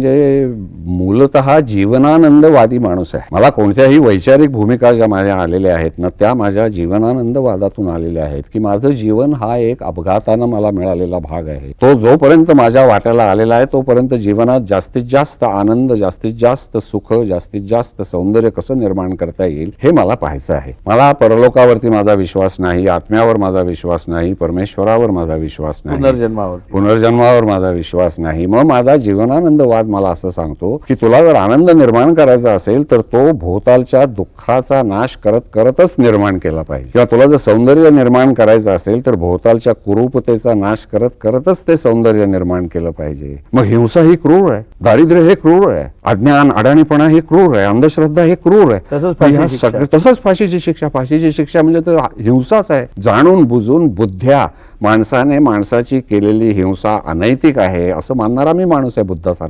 म्हणजे मूलत जीवनानंदवादी माणूस आहे. मला कोणत्याही वैचारिक भूमिका ज्या माझ्या आलेल्या आहेत ना त्या माझ्या जीवनानंदवादातून आलेल्या आहेत की माझं जीवन हा एक अपघातानं मला मिळालेला भाग आहे. तो जोपर्यंत माझ्या वाट्याला आलेला आहे तोपर्यंत जीवनात जास्तीत जास्त आनंद जास्तीत जास्त सुख जास्तीत जास्त सौंदर्य कसं निर्माण करता येईल हे मला पाहायचं आहे. मला परलोकावरती माझा विश्वास नाही आत्म्यावर माझा विश्वास नाही परमेश्वरावर माझा विश्वास नाही पुनर्जन्मावरती. पुनर्जन्मावर माझा विश्वास नाही. मग माझा जीवनानंदवाद मला असं सांगतो की तुला जर आनंद निर्माण करायचा असेल तर तो भोवतालच्या दुःखाचा नाश करत करतच निर्माण केला पाहिजे. किंवा तुला जर सौंदर्य निर्माण करायचं असेल तर भोवतालच्या कुरूपतेचा नाश करत करतच ते सौंदर्य निर्माण केलं पाहिजे. मग हिंसा ही क्रूर आहे. दारिद्र्य हे क्रूर आहे. अज्ञान अडाणीपणा हे क्रूर आहे. अंधश्रद्धा हे क्रूर आहे. तसंच फाशीची शिक्षा. फाशीची शिक्षा म्हणजे तर हिंसाच आहे. जाणून बुजून बुद्ध्या माणसाने माणसाची केलेली हिंसा अनैतिक आहे असं मानणारा मी माणूस आहे बुद्धासारखा.